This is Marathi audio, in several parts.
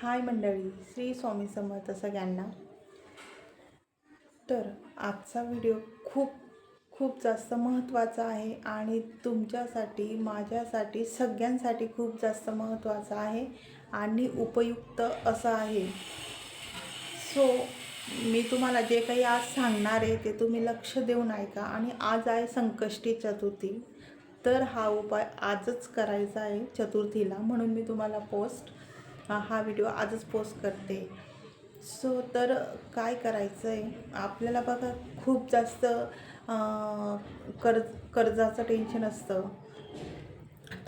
हाय मंडळी श्री स्वामी समर्थ सगळ्यांना. तर आजचा व्हिडिओ खूप खूप जास्त महत्त्वाचा आहे आणि तुमच्यासाठी माझ्यासाठी सगळ्यांसाठी खूप जास्त महत्त्वाचा आहे आणि उपयुक्त असं आहे. सो मी तुम्हाला जे काही आज सांगणार आहे ते तुम्ही लक्ष देऊन ऐका आणि आज आहे संकष्टी चतुर्थी. तर हा उपाय आजच करायचा आहे चतुर्थीला म्हणून मी तुम्हाला पोस्ट हा हा व्हिडिओ आजच पोस्ट करते. सो तर काय करायचं आहे आपल्याला बघा खूप जास्त कर्ज कर्जाचं टेन्शन असतं.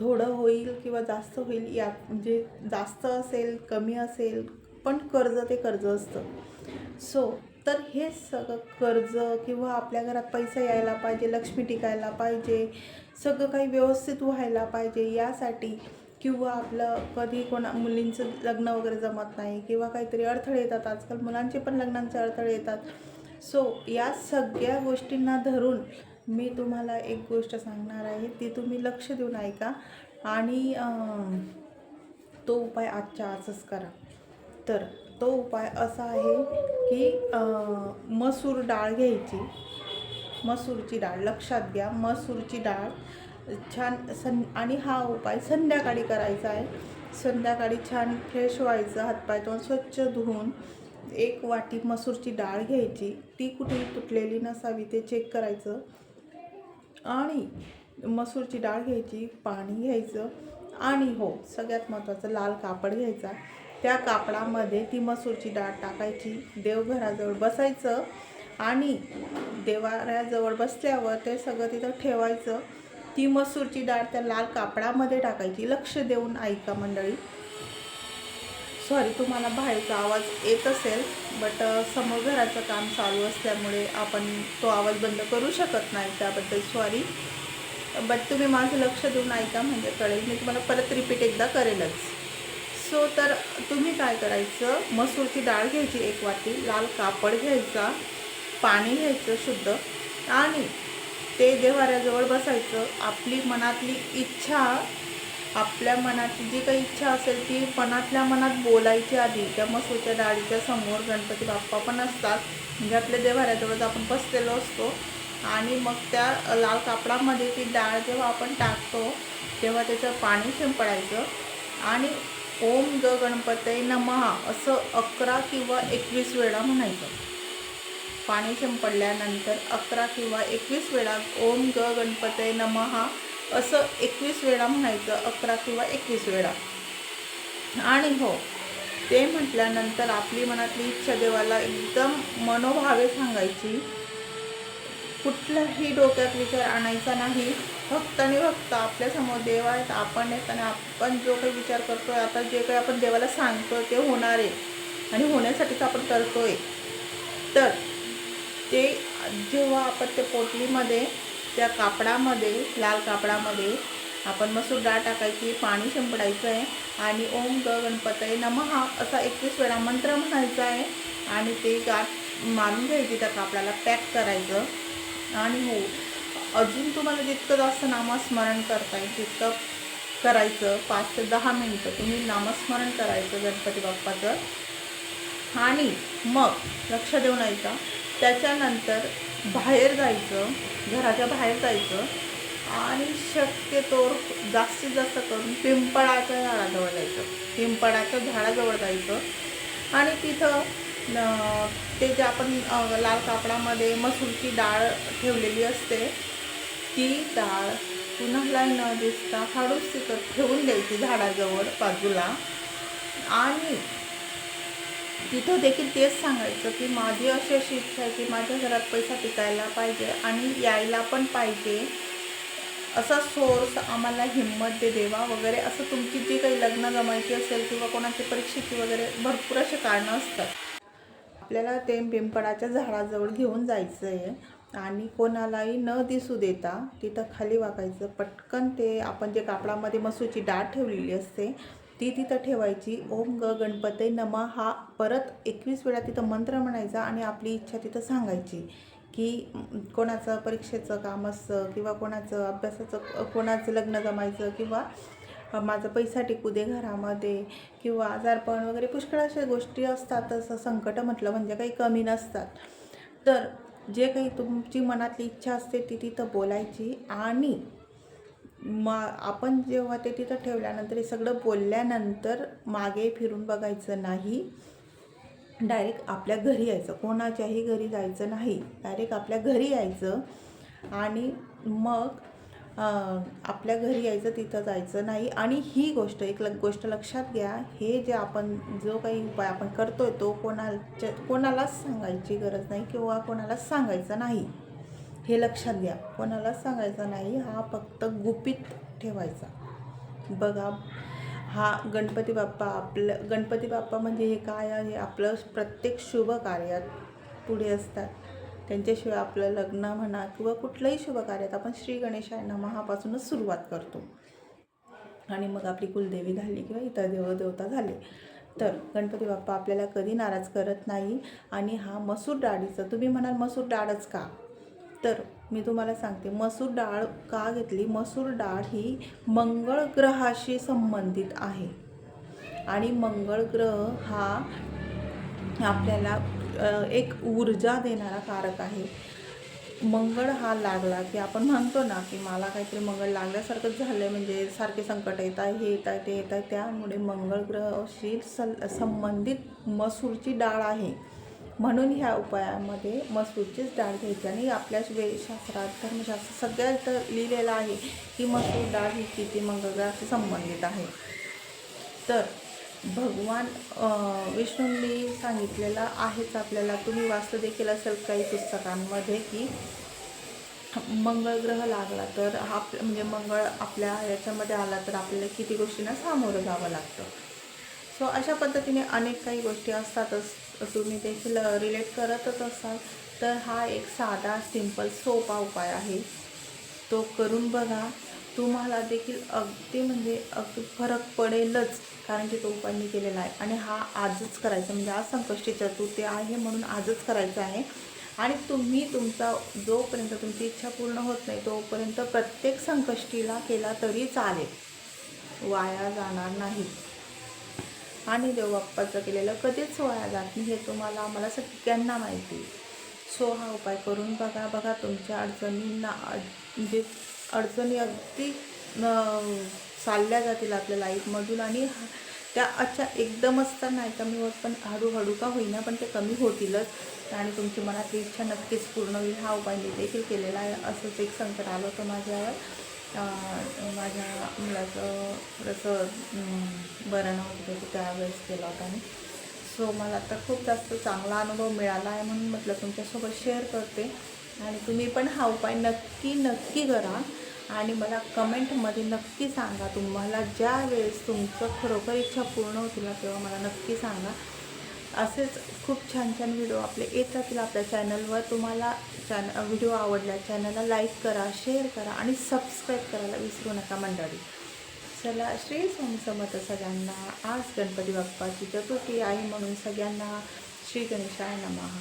थोडं होईल किंवा जास्त होईल यात म्हणजे जास्त असेल कमी असेल पण कर्ज ते कर्ज असतं. सो तर हे सगळं कर्ज किंवा आपल्या घरात पैसा यायला पाहिजे लक्ष्मी टिकायला पाहिजे सगळं काही व्यवस्थित व्हायला पाहिजे यासाठी किंवा आपलं कधी कोणा मुलींचं लग्न वगैरे जमत नाही किंवा काहीतरी अडथळे येतात. आजकाल मुलांचे पण लग्नांचे अडथळे येतात. सो या सगळ्या गोष्टींना धरून मी तुम्हाला एक गोष्ट सांगणार आहे. ती तुम्ही लक्ष देऊन ऐका आणि तो उपाय आजच्या आजच करा. तर तो उपाय असा आहे की मसूर डाळ घ्यायची. मसूरची डाळ लक्षात घ्या. मसूरची डाळ छान सं आणि हा उपाय संध्याकाळी करायचा आहे. संध्याकाळी छान फ्रेश व्हायचं हातपाय तोंड स्वच्छ धुवून एक वाटी मसूरची डाळ घ्यायची. ती कुठेही तुटलेली नसावी ते चेक करायचं. आणि मसूरची डाळ घ्यायची पाणी घ्यायचं आणि हो सगळ्यात महत्त्वाचं लाल कापड घ्यायचा. त्या कापडामध्ये ती मसूरची डाळ टाकायची देवघराजवळ बसायचं आणि देवाऱ्याजवळ बसल्यावर ते सगळं तिथं ठेवायचं. ती मसूरची डाळ त्या लाल कापडामध्ये टाकायची. लक्ष देऊन ऐका मंडळी. सॉरी तुम्हाला बाहेरचा आवाज येत असेल बट समोर घराचं काम चालू असल्यामुळे आपण तो आवाज बंद करू शकत नाही त्याबद्दल सॉरी बट तुम्ही माझं लक्ष देऊन ऐका म्हणजे कळेल. मी तुम्हाला परत रिपीट एकदा करेलच. सो तर तुम्ही काय करायचं? मसूरची डाळ घ्यायची एक वाटी लाल कापड घ्यायचा पाणी घ्यायचं शुद्ध आणि ते देवाऱ्याजवळ बसायचं आपली मनातली इच्छा आपल्या मनाची जी काही इच्छा असेल ती मनातल्या मनात बोलायची आधी त्या मसूरच्या डाळीच्या समोर गणपती बाप्पा पण असतात. म्हणजे आपल्या देवाऱ्याजवळ आपण बसलेलो असतो. आणि मग त्या लाल कापडामध्ये ती डाळ जेव्हा आपण टाकतो तेव्हा त्याचं पाणी शिंपडायचं. आणि ओम ग गणपते नमहा असं अकरा किंवा एकवीस वेळा म्हणायचं. पाणी शिंपडल्यानंतर अकरा किंवा एकवीस वेळा ओम ग गणपते नमहा असं एकवीस वेळा म्हणायचं अकरा किंवा एकवीस वेळा. आणि हो ते म्हटल्यानंतर आपली मनातली इच्छा देवाला एकदम मनोभावे सांगायची कुठलाही डोक्यात विचार आणायचा नाही. फक्त आणि फक्त आपल्यासमोर देव आहेत आपण आहेत आणि आपण जो काही विचार करतो आहे आता जे काही आपण देवाला सांगतोय ते होणार आहे आणि होण्यासाठीच आपण करतो आहे तर ते जेव्हा आपण ते पोटलीमध्ये त्या कापडामध्ये लाल कापडामध्ये आपण मसूर डाळ टाकायची पाणी शिंपडायचं आहे आणि ओम ग गणपतये नमहा असा एकवीस वेळा मंत्र म्हणायचा आहे आणि ते गाठ मारून घ्यायची त्या कापडाला पॅक करायचं. आणि हो अजून तुम्हाला जितकं जास्त नामस्मरण करता येईल तितकं करायचं पाच ते दहा मिनटं. तुम्ही नामस्मरण करायचं गणपती बाप्पाचं. आणि मग लक्ष देऊन ऐका त्याच्यानंतर बाहेर जायचं घराच्या बाहेर जायचं आणि शक्यतो जास्तीत जास्त करून पिंपळाच्या झाडाजवळ जायचं. पिंपळाच्या झाडाजवळ जायचं आणि तिथं न- ते जे आपण लाल कापडामध्ये मसूरची डाळ ठेवलेली असते ती डाळ कुणाला न दिसता हळूच तिथं ठेवून द्यायची झाडाजवळ बाजूला आणि तिथं देखील तेच सांगायचं की माझी अशी अशी इच्छा आहे की माझ्या घरात पैसा टिकायला पाहिजे आणि यायला पण पाहिजे. असा सोर्स आम्हाला हिंमत दे देवा वगैरे असं तुमची जी काही लग्न जमायची असेल किंवा कोणाची परीक्षेची वगैरे भरपूर असे कारणं असतात. आपल्याला ते पिंपळाच्या झाडाजवळ घेऊन जायचं आहे आणि कोणालाही न दिसू देता तिथं खाली वाकायचं. पटकन ते आपण जे कापडामध्ये मसूरची डाळ ठेवलेली असते ती तिथं ठेवायची. ओम ग गणपते नम हा परत एकवीस वेळा तिथं मंत्र म्हणायचा आणि आपली इच्छा तिथं सांगायची की कोणाचं परीक्षेचं काम असतं किंवा कोणाचं अभ्यासाचं कोणाचं लग्न जमायचं किंवा माझा माझं पैसा टिकू दे घरामध्ये किंवा आजारपण वगैरे पुष्कळ अशा गोष्टी असतात असं संकट म्हटलं म्हणजे काही कमी नसतात. तर जे काही तुमची मनातली इच्छा असते ती तिथं बोलायची आणि मा आपण जेव्हा ते तिथं ठेवल्यानंतर हे सगळं बोलल्यानंतर मागे फिरून बघायचं नाही. डायरेक्ट आपल्या घरी यायचं. कोणाच्याही घरी जायचं नाही. डायरेक्ट आपल्या घरी यायचं. आणि मग आपल्या घरी यायचं तिथं जायचं नाही. आणि ही गोष्ट एक ल गोष्ट लक्षात घ्या. हे जे आपण जो काही उपाय आपण करतोय तो कोणाच्या कोणालाच सांगायची गरज नाही किंवा कोणालाच सांगायचं नाही. हे लक्षात घ्या. कोणाला सांगायचं नाही हा फक्त गुपित ठेवायचा. बघा हा गणपती बाप्पा आपलं गणपती बाप्पा म्हणजे हे काय आहे? आपलं प्रत्येक शुभ कार्यात पुढे असतात. त्यांच्याशिवाय आपलं लग्न म्हणा किंवा कुठलंही शुभ कार्यात आपण श्री गणेशाय महापासूनच सुरुवात करतो. आणि मग आपली कुलदेवी झाली किंवा इतर देवदेवता झाले. तर गणपती बाप्पा आपल्याला कधी नाराज करत नाही. आणि हा मसूर डाळीचा तुम्ही म्हणाल मसूर डाळच का? तर मी तुम्हाला सांगते मसूर डाळ का घेतली? मसूर डाळ ही मंगळ ग्रहाशी संबंधित आहे. आणि मंगळ ग्रह हा आपल्याला एक ऊर्जा देणारा कारक आहे. मंगळ हा लागला की आपण म्हणतो ना की मला काहीतरी मंगळ लागल्यासारखंच झालं आहे म्हणजे सारखे संकट येत आहे हे येत आहे ते येत आहे. त्यामुळे मंगळ ग्रहाशी सल संबंधित मसूरची डाळ आहे. म्हणून ह्या उपायामध्ये मसूरचीच डाळ घ्यायची आणि आपल्या वेदशास्त्रात धर्मशास्त्र सगळ्यात लिहिलेलं आहे की मसूर डाळ ही किती मंगळग्रहाशी संबंधित आहे. तर भगवान विष्णूंनी सांगितलेलं आहेच आपल्याला. तुम्ही वाचलं देखील असेल काही पुस्तकांमध्ये की मंगळ ग्रह लागला तर हा आप- म्हणजे मंगळ आपल्या याच्यामध्ये आला तर आपल्याला किती गोष्टींना सामोरं जावं लागतं. सो अशा पद्धतीने अनेक काही गोष्टी असतातच. तुम्ही देखील रिलेट करतच असाल. तर हा एक साधा सिंपल सोपा उपाय आहे. तो करून बघा. तुम्हाला देखील अगदी म्हणजे अगदी फरक पडेलच कारण की तो उपाय मी केलेला आहे. आणि हा आजच करायचा म्हणजे आज संकष्टी चतुर्थी आहे म्हणून आजच करायचा आहे. आणि तुम्ही तुमचा जोपर्यंत तुमची इच्छा पूर्ण होत नाही तोपर्यंत प्रत्येक संकष्टीला केला तरी चालेल. वाया जाणार नाही. आणि देवबाप्पाचं केलेलं कधीच वाया जात नाही. हे तुम्हाला आम्हाला सगळ्यांना माहिती सो हा उपाय करून बघा बघा तुमच्या अडचणींना अड- म्हणजे अडचणी अगदी चालल्या जातील आपल्या लाईफमधून आणि हा- त्या अच्छा एकदमच तर नाही कमी होत पण हळूहळू का होईना पण ते कमी होतीलच. आणि तुमची मनातली इच्छा नक्कीच पूर्ण होईल. हा उपाय मी देखील केलेला आहे. असंच एक संकट आलं होतं माझ्यावर. माझ्या मुलाचं थोडंसं बरं नव्हतं होतं त्यावेळेस केला होता मी सो मला आता खूप जास्त चांगला अनुभव मिळाला आहे म्हणून म्हटलं तुमच्यासोबत शेअर करते. आणि तुम्ही पण हा उपाय नक्की नक्की करा. आणि मला कमेंटमध्ये नक्की सांगा. तुम्हाला ज्या वेळेस तुमचं खरोखर इच्छा पूर्ण होतील तेव्हा मला नक्की सांगा. असेच खूप छान छान व्हिडिओ आपले येत राहतील आपल्या चॅनलवर तुम्हाला चॅन व्हिडिओ आवडला चॅनलला लाईक करा शेअर करा आणि सबस्क्राईब करायला विसरू नका मंडळी. चला श्री स्वामी समर्थ सगळ्यांना. आज गणपती बाप्पाची चतुर्थी आहे म्हणून सगळ्यांना श्री गणेशाय नमः.